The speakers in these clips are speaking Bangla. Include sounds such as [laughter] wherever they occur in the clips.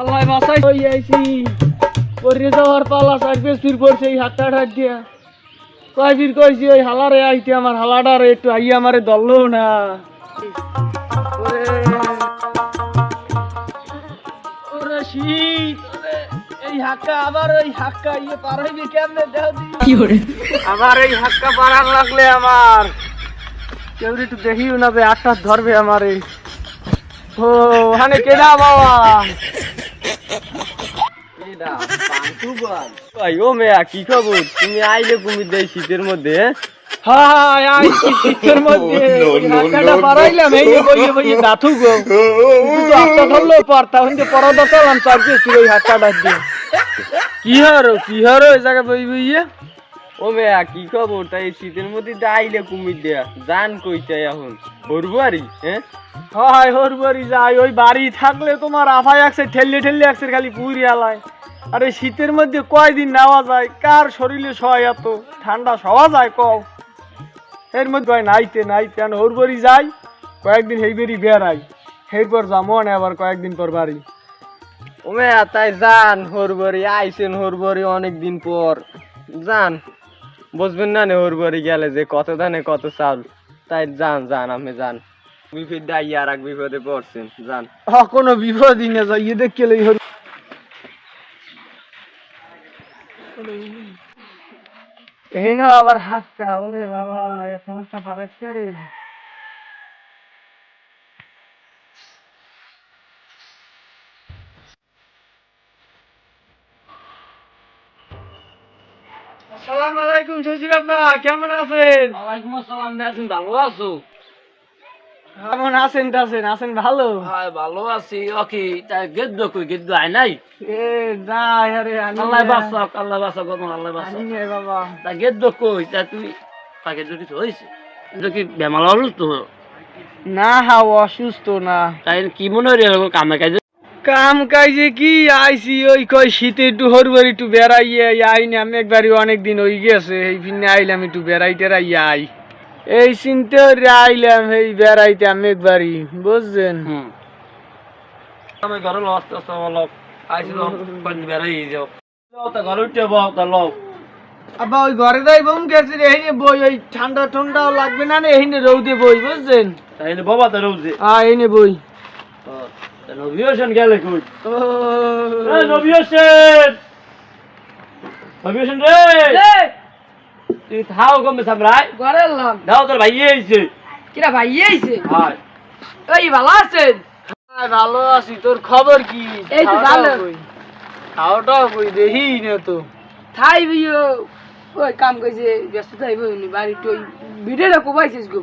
আল্লাহ বাসাই হই আইছি। পরে যাওয়ার পালা সাইড ফির পড়ছে এই হাতটা হাত দিয়া। কয় ফির কইছি, ওই হালারে আইতে আমার, হালাডারে একটু আই আমারে দললো না। ওরে ওরে শীত এই হাক্কা আবার ওই হাক্কা ইয়ে পার হইবে কেমনে দেহ দি? আমার এই হাক্কা পারার লাগলে আমার। কেউ একটু দেখিও না বে আটটা ধরবে আমার এই। ও ওখানে কেডা বাবা? ও মেয়া কি খবর? তুমি আইলে কুমির দেয় শীতের মধ্যে হ্যাঁ? পরদা চালাম চারকে ছিল ওই হাক্কাটা দিয়ে। কি হারো কি হারো এই জায়গা বই বইয়ে ও মেয়া, কি খবর? তাই শীতের মধ্যে তো আইলে কুমির দেয়া। জান কই চাই এখন? হরবারি হ্যাঁ? হাই হোর যাই। ওই বাড়ি থাকলে তোমার আফাই একসে ঠেললে ঠেললে একসে খালি পুরি আলায়। আর শীতের মধ্যে কয়দিন নেওয়া যায়? কার শরীরে সয় এত? ঠান্ডা সওয়া যায়, কও। এর মধ্যে কয়, নাইতে নাইতে। আর হোর বাড়ি যাই, কয়েকদিন এই বেরি বেড়াই। এরপর যাব না আবার কয়েকদিন পর বাড়ি। ও মেয়া তাই জান হরবারি আইছেন হরবারি অনেক দিন পর। জান বুঝবেন না নে হরবারি গেলে যে কত দানে কত চাল। তাই জান জান আমি জান। বিপদ দাই আর এক বিপদে পড়ছেন জান। হ কোনো বিপদই না যাই ইয়ে দেখে লই হর এই না আবার হাতটা ওরে বাবা এ সমস্যা পাকাচ্ছে আসসালামু আলাইকুম আব্বা কেমন আছেন? ওয়ালাইকুম আসসালাম আছেন ভালো আছো? কেমন আছেন আছেন ভালো? হ্যাঁ ভালো আছি। ওকে তা গেদ্দ কই? গেদ্দ আয় নাই? এ যাই আরে আল্লাহ না। বাঁচাক আল্লাহ বাঁচাক কত আল্লাহ বাঁচাক আনি নে বাবা। তা গেদ্দ কই? তা তুই তাকে তো কিছু হয়েছে কি বেমাল তো না হাও অসুস্থ না। তাই কি মনে হয় এরকম কামে কাজে কাম কাজে কি আইছি? ওই কই শীতে একটু হরবার একটু বেড়াইয়ে আইনি আমি একবারই অনেক দিন হয়ে গেছে এই ফিনে আইলাম একটু বেড়াই টেরাই আই। এই চিনতে আইলাম এই বেড়াইতে আমি একবারই বুঝছেন? আমি ঘরে আস্তে আস্তে বলো আইছিল বেড়াই যাও। যাও ঘরে উঠে বাও তা লও। আবার ওই ঘরে যাই বোম গেছে রে এই বই ওই ঠান্ডা ঠান্ডাও লাগবে না রে রৌদে বই বুঝছেন? তাইলে বাবা তো বই। নবী হোসেন গেলে কই? নবী হোসেন! নবী হোসেন রে! তুই থাও কমে সামরাই ঘরে এলাম দাও তোর ভাই এইছে কিরা ভাই আইছে? হাই ওই ভালো আছেন? ভালো আছি তোর খবর কি? এই তো ভালো। খাওয়াটাও কই? দেখি না তো। থাই বিও ওই কাম কইছে ব্যস্ত থাইব বাড়ি তো ভিডিওটা কোবাইছিস গো।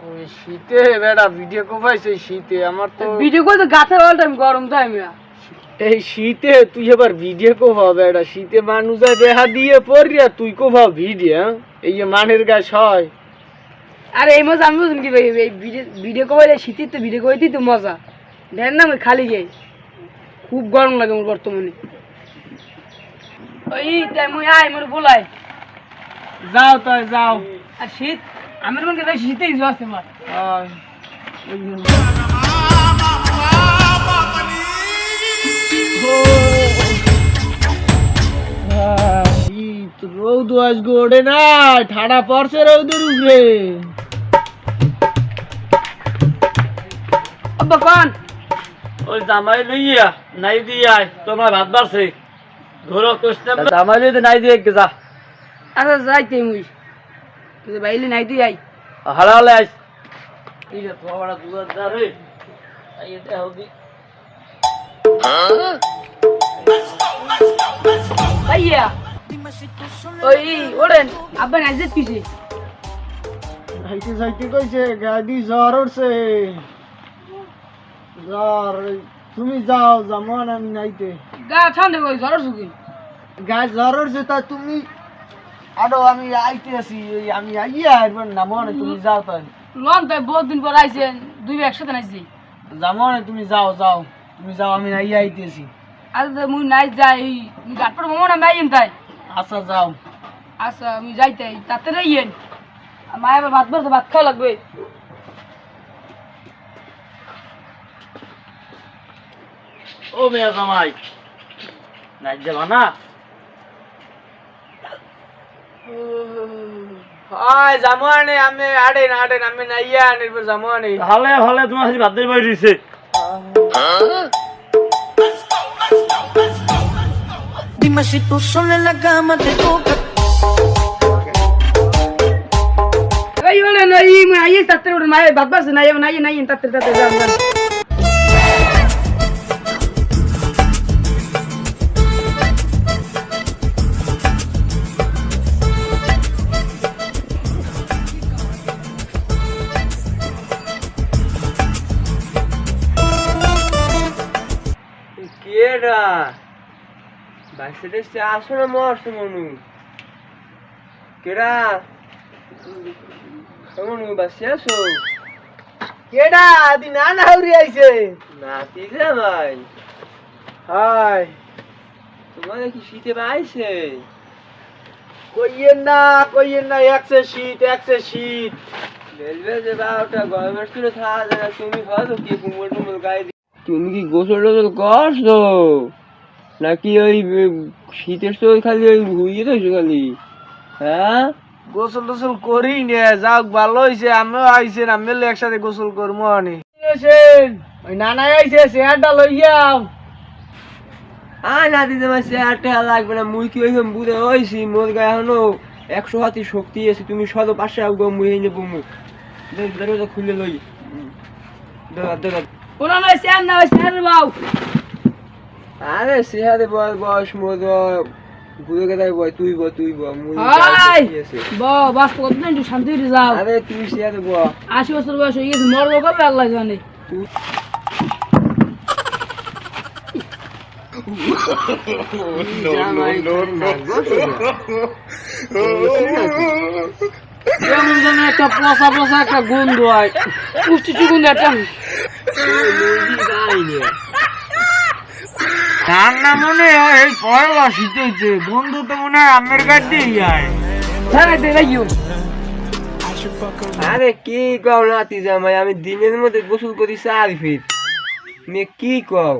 ওই শীতে বেড়া ভিডিও কোপাইছে শীতে আমার তো ভিডিও তো গাছের অল টাইম গরম এই শীতে তুই এবার ভিডিও বেড়া শীতে মানুষ দিয়ে পড়িয়া তুই ভিডিও হ্যাঁ? এই যে মানের গাছ হয়। আরে এই মজা আমি বুঝুন কি ভাই এই ভিডিও শীতের তো ভিডিও তো মজা। দেখ না আমি খালি গে খুব গরম লাগে আমার বর্তমানে। ওই তাই মুই আই মোর বলাই। যাও তাই যাও। আর শীত? আমার মনে হয় শীতেই আছে শীত, রৌদ আজকে ওঠে না ঠাডা পড়ছে রৌদের উপরে। কোন। ওই জামাই লইয়া নাই দিয়া তোমার ভাত বাড়ছে। ধরো কষ্ট জামাই লইতে নাই দিয়ে যা। আচ্ছা যাইতে মুই। বাইলে নাই তুই আই হারালে আইস। ঠিক আছে তোমার দুধ দা রে আই এটা হবি। ভাইয়া ওই ওরেন আব্বা নাই যে পিছে। যাইতে যাইতে কইছে গাড়ি জ্বর উঠছে। জ্বর তুমি যাও যেমন আমি নাইতে। গা ঠান্ডা কই জ্বর সুগি গাছ জ্বর উঠছে তা তুমি আরও আমি আইতে আছি আমি আইয়া একবার না মনে তুমি যাও তাই লন তাই বহুত দিন পর আইছেন দুই একসাথে নাইছি। যেমন তুমি যাও যাও। তুমি যাও আমি আইয়া আইতেছি আজ মুই নাই যাই গাটপর মামা না মাইয়েন তাই। আচ্ছা যাও। আচ্ছা আমি যাইতাই তাতে রাইয়েন মা এবার ভাত বলতে ভাত খাওয়া লাগবে। ও মেয়া জামাই নাই যাবা না? হয় জামানে আমি আড়েন আড়েন আমি নাইয়া আনির পর জামানে ভালে ভালে তোমার সাথে ভাত দিয়ে বাইরে দিছে Dime si tú sola en la cama te toca. এই বলে না এই মুই আইয়ে তাতে ওর মায়ের ভাত বাসে নাই নাই নাই তাতে তাতে কেডা বাইসে দেশে আসো না মরছো মনু। কেডা? মনু বাসে আসো। কেডা? দি না না আইছে। নাতি যা ভাই। হাই। তোমার কি শীতে পাইছে কইয়েন না কইয়েন না শীত একসে শীত। রেলওয়ে যে বারোটা গভর্নমেন্ট স্কুলে থাকা যায় তুমি কি কুমড় টুমড় গায়ে তুমি কি গোসল টোসল করছ? নাকি ওই শীতের সময় খালি ওই হুইয়ে রয়েছো খালি? হ্যাঁ? গোসল টোসল করি নে যাক ভালো হইছে আমিও আইছেন আমি একসাথে গোসল করব অনে ওই নানাই আইছে চেয়ারটা লইয়াও আর না দিতে আমার চেয়ার লাগবে না মুই কি ওইরকম বুঝে হয়েছি মোর গায়ে এখনও একশো হাতি শক্তি আছে তুমি শত পাশে আসব মুই এই নেব মুখ। দরজা খুলে লই। দাদা দাদা স্যার না ওই স্যার বাউ। আরে সেহারে বল বয়স মোর বুড়ো গেদাই বয় তুই ব তুই ব মুই ব বাস কতদিন একটু শান্তি করে যাও। আরে তুই সেহারে ব। আশি বছর বয়স হয়ে গেছে মরবো কবে আল্লাহ জানে। একটা পচা পচা একটা গন্ধ হয়। পুষ্টি চুকুন একটা [laughs] ঠান্ডা মনে হয় এই পয়লা শীত বন্ধু তো মনে হয় আমের কাঠ দিয়ে যায়। হ্যাঁ আরে কি কও নাতি জামাই আমি দিনের মধ্যে গোসল করি চার ফিট। মে কি কও?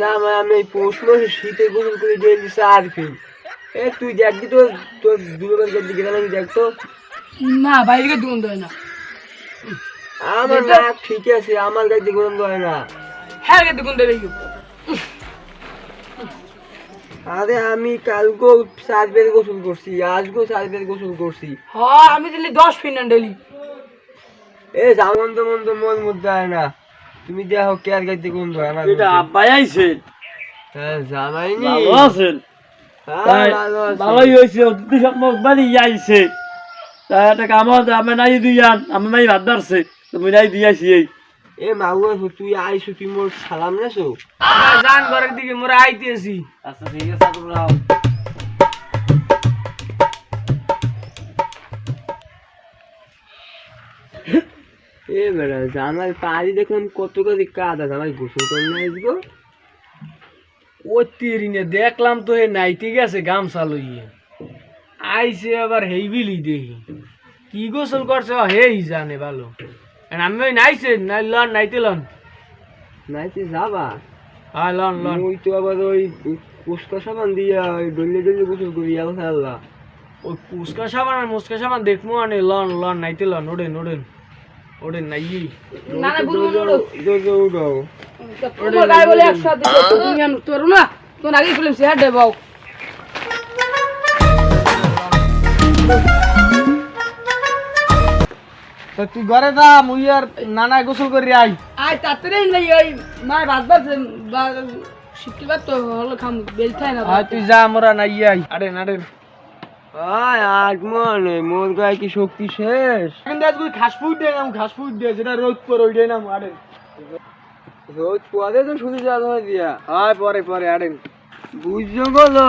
জামাই আমি এই পৌষ মাসে শীতে গোসল করি ডেলি চার ফিট। এ তুই দেখবি তো তোর দুবার দিকে আমি দেখতো না বাইরে দুন দেয় না। আমার নাক ঠিক আছে আমার গাড়িতে গন্ধ হয় না। হ্যাঁ গে দুন দেবে আরে আমি কালকেও চার বের গোসল করছি আজকেও চার বের গোসল করছি। হ্যাঁ আমি দিলি দশ ফিট ডেলি এ জামন্ত মন্ত মন মধ্যে হয় না। তুমি দেখো কে আর গাড়িতে গন্ধ হয় না এটা আব্বাই আইছে হ্যাঁ জামাইনি। ভালো আছেন। হ্যাঁ, তাই। ভালোই হয়েছে অতিথি সম্পর্ক বাড়ি আইছে। তা একটা কাম আছে আমি নাই দিয়ান আমি নাই ভাত দারছে তুমি নাই দিয়াছি এই। এ মাগু তুই আইসো তুই মোর সালাম নেছো জান ঘরের দিকে মোরা আইতেছি আচ্ছা ঠিক আছে তোমরা এ বেড়া আমার পাড়ি দেখলাম কত কাজ আছে আমার গোসল করে না আসব ও তিরিনে দেখলাম তো হে নাইতে গেছে গামছা লইয়ে আইছে আবার হেইবিলি দেখি। কি গোসল করছে ও হেই জানে ভালো। আমি ওই নাইছে নাই লন নাইতে লন নাইতে যাবা হ্যাঁ লন লন মুই তো আবার ওই কুস্কা সাবান দিয়া ওই ডলে ডলে গোসল করি আল্লাহ। ওই পুস্কা সাবান আর মুস্কা সাবান দেখব আনে লন লন নাইতে লন ওড়েন ওড়েন ওড়েন নাই না না বুঝব না দৌড় উঠাও তোমার গায়ে বলে একসাথে তুমি আমি তোর না তোর আগে ফিল্ম শেয়ার দে বাউ তো তুই ঘরে যা মুই আর নানা গোসল করি আই। আয় তাড়াতাড়ি নাই ওই মা শিখতে পার তো হলো খাম বেল খায় না আর তুই যা মোরা নাই আই। আরে আরে আয় আজ মনে মোর গায়ে কি শক্তি শেষ? এখন দেখ তুই ঘাস ফুট দে নাম ঘাস ফুট দে যেটা রোদ পর ওই দে নাম আরে। রোজ পরে তো শুধু যাওয়া দিয়া। হয় পরে পরে আরে বুঝছ গেলো